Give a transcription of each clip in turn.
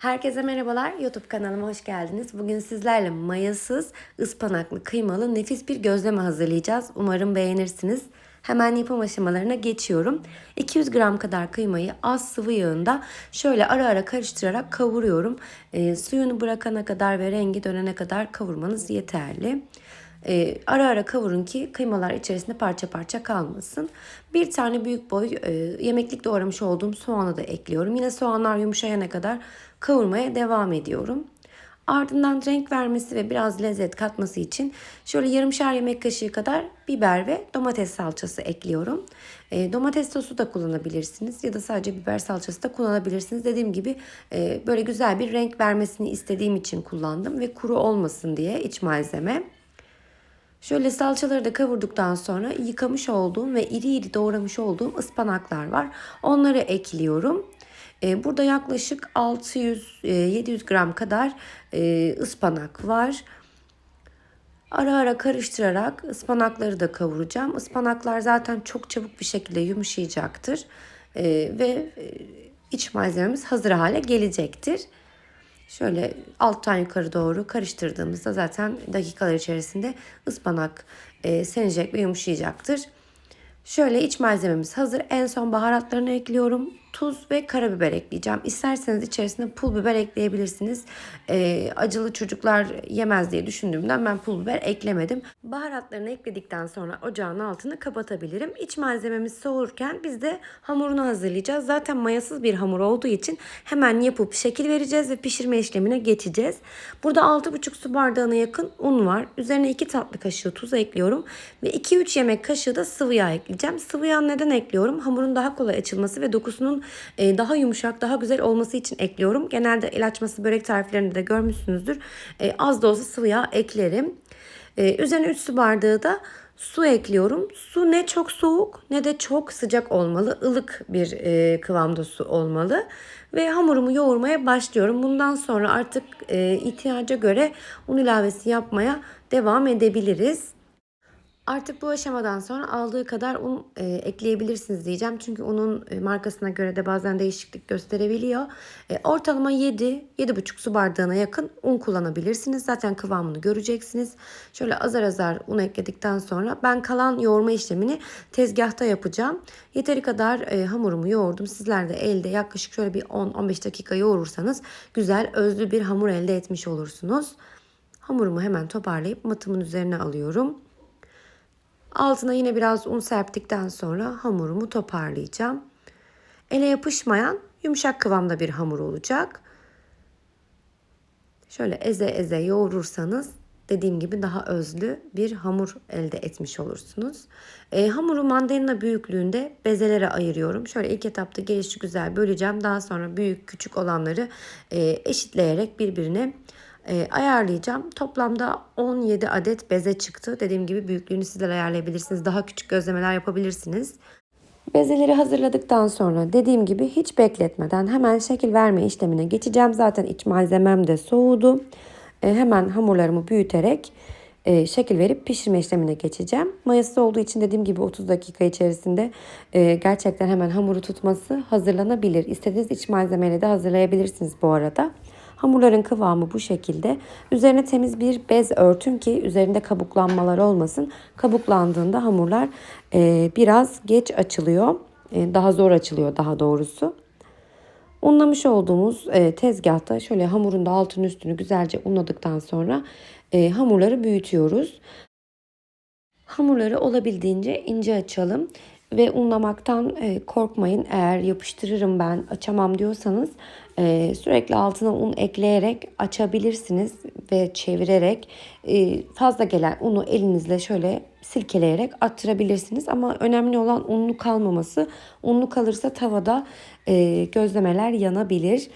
Herkese merhabalar. YouTube kanalıma hoş geldiniz. Bugün sizlerle mayasız, ıspanaklı, kıymalı nefis bir gözleme hazırlayacağız. Umarım beğenirsiniz. Hemen yapım aşamalarına geçiyorum. 200 gram kadar kıymayı az sıvı yağında şöyle ara ara karıştırarak kavuruyorum. E, suyunu bırakana kadar ve rengi dönene kadar kavurmanız yeterli. E, ara ara kavurun ki kıymalar içerisinde parça parça kalmasın. Bir tane büyük boy e, yemeklik doğramış olduğum soğanı da ekliyorum. Yine soğanlar yumuşayana kadar kavurmaya devam ediyorum. Ardından renk vermesi ve biraz lezzet katması için şöyle yarımşar yemek kaşığı kadar biber ve domates salçası ekliyorum. E, domates sosu da kullanabilirsiniz ya da sadece biber salçası da kullanabilirsiniz. Dediğim gibi e, böyle güzel bir renk vermesini istediğim için kullandım ve kuru olmasın diye iç malzeme. Şöyle salçaları da kavurduktan sonra yıkamış olduğum ve iri iri doğramış olduğum ıspanaklar var. Onları ekliyorum. Ee, burada yaklaşık 600-700 gram kadar e, ıspanak var. Ara ara karıştırarak ıspanakları da kavuracağım. Ispanaklar zaten çok çabuk bir şekilde yumuşayacaktır. Ee, ve e, iç malzememiz hazır hale gelecektir. Şöyle alttan yukarı doğru karıştırdığımızda zaten dakikalar içerisinde ıspanak e, senecek ve yumuşayacaktır. Şöyle iç malzememiz hazır. En son baharatlarını ekliyorum. Tuz ve karabiber ekleyeceğim. İsterseniz içerisine pul biber ekleyebilirsiniz. Ee, acılı çocuklar yemez diye düşündüğümden ben pul biber eklemedim. Baharatlarını ekledikten sonra ocağın altını kapatabilirim. İç malzememiz soğurken biz de hamurunu hazırlayacağız. Zaten mayasız bir hamur olduğu için hemen yapıp şekil vereceğiz ve pişirme işlemine geçeceğiz. Burada 6,5 su bardağına yakın un var. Üzerine 2 tatlı kaşığı tuz ekliyorum ve 2-3 yemek kaşığı da sıvı yağ ekleyeceğim. Sıvı yağ neden ekliyorum? Hamurun daha kolay açılması ve dokusunun e, daha yumuşak, daha güzel olması için ekliyorum. Genelde el açması börek tariflerinde de görmüşsünüzdür. E, az da olsa sıvı yağ eklerim. E, üzerine 3 su bardağı da su ekliyorum. Su ne çok soğuk ne de çok sıcak olmalı. ılık bir kıvamda su olmalı. Ve hamurumu yoğurmaya başlıyorum. Bundan sonra artık ihtiyaca göre un ilavesi yapmaya devam edebiliriz. Artık bu aşamadan sonra aldığı kadar un e, ekleyebilirsiniz diyeceğim. Çünkü unun e, markasına göre de bazen değişiklik gösterebiliyor. E, ortalama 7-7,5 su bardağına yakın un kullanabilirsiniz. Zaten kıvamını göreceksiniz. Şöyle azar azar un ekledikten sonra ben kalan yoğurma işlemini tezgahta yapacağım. Yeteri kadar e, hamurumu yoğurdum. Sizler de elde yaklaşık şöyle bir 10-15 dakika yoğurursanız güzel özlü bir hamur elde etmiş olursunuz. Hamurumu hemen toparlayıp matımın üzerine alıyorum. Altına yine biraz un serptikten sonra hamurumu toparlayacağım. Ele yapışmayan yumuşak kıvamda bir hamur olacak. Şöyle eze eze yoğurursanız dediğim gibi daha özlü bir hamur elde etmiş olursunuz. E, hamuru mandalina büyüklüğünde bezelere ayırıyorum. Şöyle ilk etapta gelişi güzel böleceğim. Daha sonra büyük küçük olanları e, eşitleyerek birbirine e, ayarlayacağım. Toplamda 17 adet beze çıktı. Dediğim gibi büyüklüğünü sizler ayarlayabilirsiniz. Daha küçük gözlemeler yapabilirsiniz. Bezeleri hazırladıktan sonra dediğim gibi hiç bekletmeden hemen şekil verme işlemine geçeceğim. Zaten iç malzemem de soğudu. E, hemen hamurlarımı büyüterek e, şekil verip pişirme işlemine geçeceğim. Mayası olduğu için dediğim gibi 30 dakika içerisinde e, gerçekten hemen hamuru tutması hazırlanabilir. İstediğiniz iç malzemeyle de hazırlayabilirsiniz bu arada. Hamurların kıvamı bu şekilde. Üzerine temiz bir bez örtün ki üzerinde kabuklanmalar olmasın. Kabuklandığında hamurlar e, biraz geç açılıyor. E, daha zor açılıyor daha doğrusu. Unlamış olduğumuz e, tezgahta şöyle hamurun da altını üstünü güzelce unladıktan sonra e, hamurları büyütüyoruz. Hamurları olabildiğince ince açalım ve unlamaktan e, korkmayın. Eğer yapıştırırım ben açamam diyorsanız e, sürekli altına un ekleyerek açabilirsiniz ve çevirerek e, fazla gelen unu elinizle şöyle silkeleyerek attırabilirsiniz. Ama önemli olan unlu kalmaması. Unlu kalırsa tavada gözlemeler yanabilir.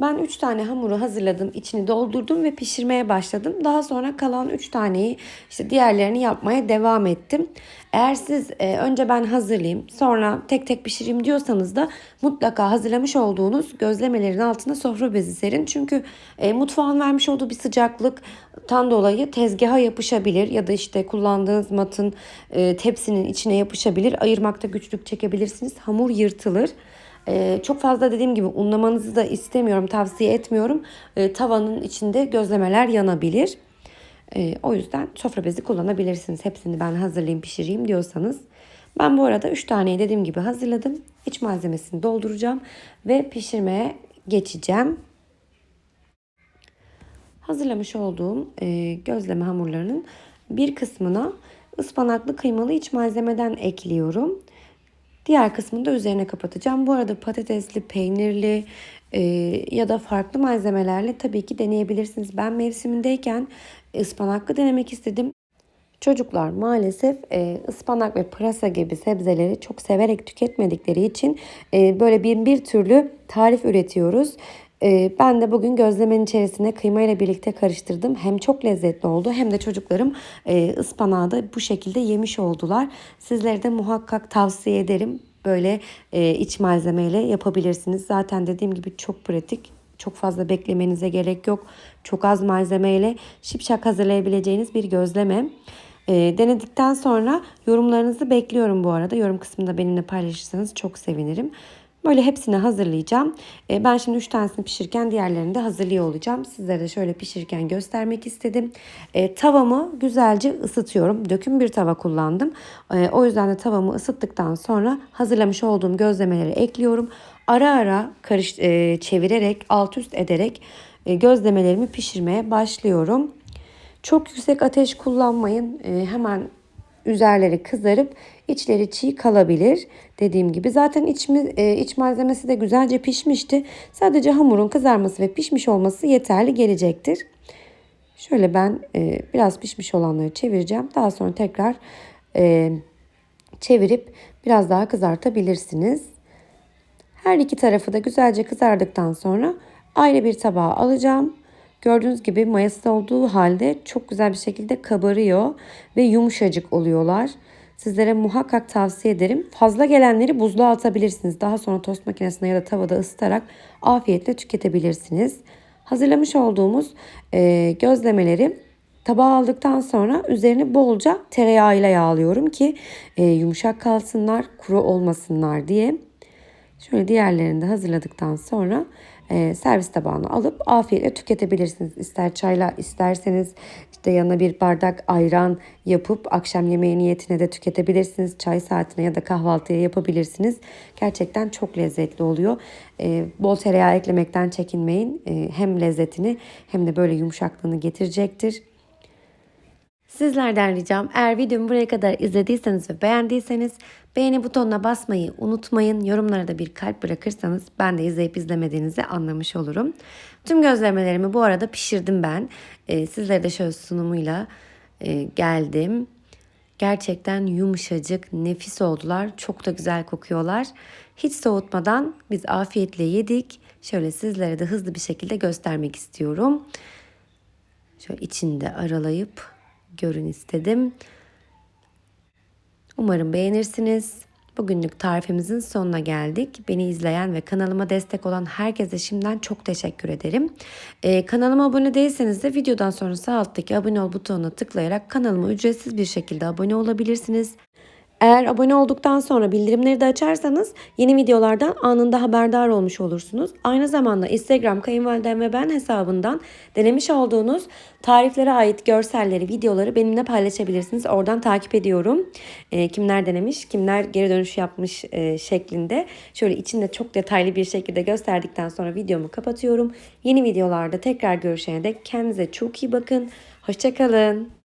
Ben 3 tane hamuru hazırladım, içini doldurdum ve pişirmeye başladım. Daha sonra kalan 3 taneyi işte diğerlerini yapmaya devam ettim. Eğer siz e, önce ben hazırlayayım, sonra tek tek pişireyim diyorsanız da mutlaka hazırlamış olduğunuz gözlemelerin altına sofra bezi serin. Çünkü e, mutfağın vermiş olduğu bir sıcaklıktan dolayı tezgaha yapışabilir ya da işte kullandığınız matın e, tepsinin içine yapışabilir. Ayırmakta güçlük çekebilirsiniz. Hamur yırtılır. E, çok fazla dediğim gibi unlamanızı da istemiyorum, tavsiye etmiyorum. E, tavanın içinde gözlemeler yanabilir. E, o yüzden sofra bezi kullanabilirsiniz. Hepsini ben hazırlayayım, pişireyim diyorsanız. Ben bu arada 3 taneyi dediğim gibi hazırladım. İç malzemesini dolduracağım ve pişirmeye geçeceğim. Hazırlamış olduğum e, gözleme hamurlarının bir kısmına ıspanaklı kıymalı iç malzemeden ekliyorum. Diğer kısmını da üzerine kapatacağım. Bu arada patatesli, peynirli e, ya da farklı malzemelerle tabii ki deneyebilirsiniz. Ben mevsimindeyken ıspanaklı denemek istedim. Çocuklar maalesef e, ıspanak ve pırasa gibi sebzeleri çok severek tüketmedikleri için e, böyle bir bir türlü tarif üretiyoruz. E, ben de bugün gözlemenin içerisine kıyma ile birlikte karıştırdım. Hem çok lezzetli oldu hem de çocuklarım e, ıspanağı da bu şekilde yemiş oldular. Sizlere de muhakkak tavsiye ederim. Böyle e, iç malzemeyle yapabilirsiniz. Zaten dediğim gibi çok pratik. Çok fazla beklemenize gerek yok. Çok az malzemeyle şipşak hazırlayabileceğiniz bir gözleme. E, denedikten sonra yorumlarınızı bekliyorum bu arada. Yorum kısmında benimle paylaşırsanız çok sevinirim. Böyle hepsini hazırlayacağım. E, ben şimdi 3 tanesini pişirirken diğerlerini de hazırlıyor olacağım. Sizlere de şöyle pişirirken göstermek istedim. E, tavamı güzelce ısıtıyorum. Döküm bir tava kullandım. E, o yüzden de tavamı ısıttıktan sonra hazırlamış olduğum gözlemeleri ekliyorum. Ara ara karış çevirerek alt üst ederek gözlemelerimi pişirmeye başlıyorum. Çok yüksek ateş kullanmayın. Hemen üzerleri kızarıp içleri çiğ kalabilir. Dediğim gibi zaten iç, e, iç malzemesi de güzelce pişmişti. Sadece hamurun kızarması ve pişmiş olması yeterli gelecektir. Şöyle ben e, biraz pişmiş olanları çevireceğim. Daha sonra tekrar e, çevirip biraz daha kızartabilirsiniz. Her iki tarafı da güzelce kızardıktan sonra ayrı bir tabağa alacağım. Gördüğünüz gibi mayası olduğu halde çok güzel bir şekilde kabarıyor ve yumuşacık oluyorlar. Sizlere muhakkak tavsiye ederim. Fazla gelenleri buzluğa atabilirsiniz. Daha sonra tost makinesine ya da tavada ısıtarak afiyetle tüketebilirsiniz. Hazırlamış olduğumuz e, gözlemeleri tabağa aldıktan sonra üzerini bolca tereyağıyla yağlıyorum ki e, yumuşak kalsınlar, kuru olmasınlar diye. Şöyle diğerlerini de hazırladıktan sonra e, servis tabağına alıp afiyetle tüketebilirsiniz. İster çayla isterseniz işte yanına bir bardak ayran yapıp akşam yemeği niyetine de tüketebilirsiniz. Çay saatine ya da kahvaltıya yapabilirsiniz. Gerçekten çok lezzetli oluyor. E, bol tereyağı eklemekten çekinmeyin. E, hem lezzetini hem de böyle yumuşaklığını getirecektir. Sizlerden ricam eğer videomu buraya kadar izlediyseniz ve beğendiyseniz beğeni butonuna basmayı unutmayın. Yorumlara da bir kalp bırakırsanız ben de izleyip izlemediğinizi anlamış olurum. Tüm gözlemelerimi bu arada pişirdim ben. Ee, sizlere de şöyle sunumuyla e, geldim. Gerçekten yumuşacık, nefis oldular. Çok da güzel kokuyorlar. Hiç soğutmadan biz afiyetle yedik. Şöyle sizlere de hızlı bir şekilde göstermek istiyorum. Şöyle içinde aralayıp görün istedim. Umarım beğenirsiniz. Bugünlük tarifimizin sonuna geldik. Beni izleyen ve kanalıma destek olan herkese şimdiden çok teşekkür ederim. Ee, kanalıma abone değilseniz de videodan sonra sağ alttaki abone ol butonuna tıklayarak kanalıma ücretsiz bir şekilde abone olabilirsiniz. Eğer abone olduktan sonra bildirimleri de açarsanız yeni videolardan anında haberdar olmuş olursunuz. Aynı zamanda Instagram kayınvalidem ve ben hesabından denemiş olduğunuz tariflere ait görselleri, videoları benimle paylaşabilirsiniz. Oradan takip ediyorum. E, kimler denemiş, kimler geri dönüş yapmış e, şeklinde. Şöyle içinde çok detaylı bir şekilde gösterdikten sonra videomu kapatıyorum. Yeni videolarda tekrar görüşene dek kendinize çok iyi bakın. Hoşçakalın.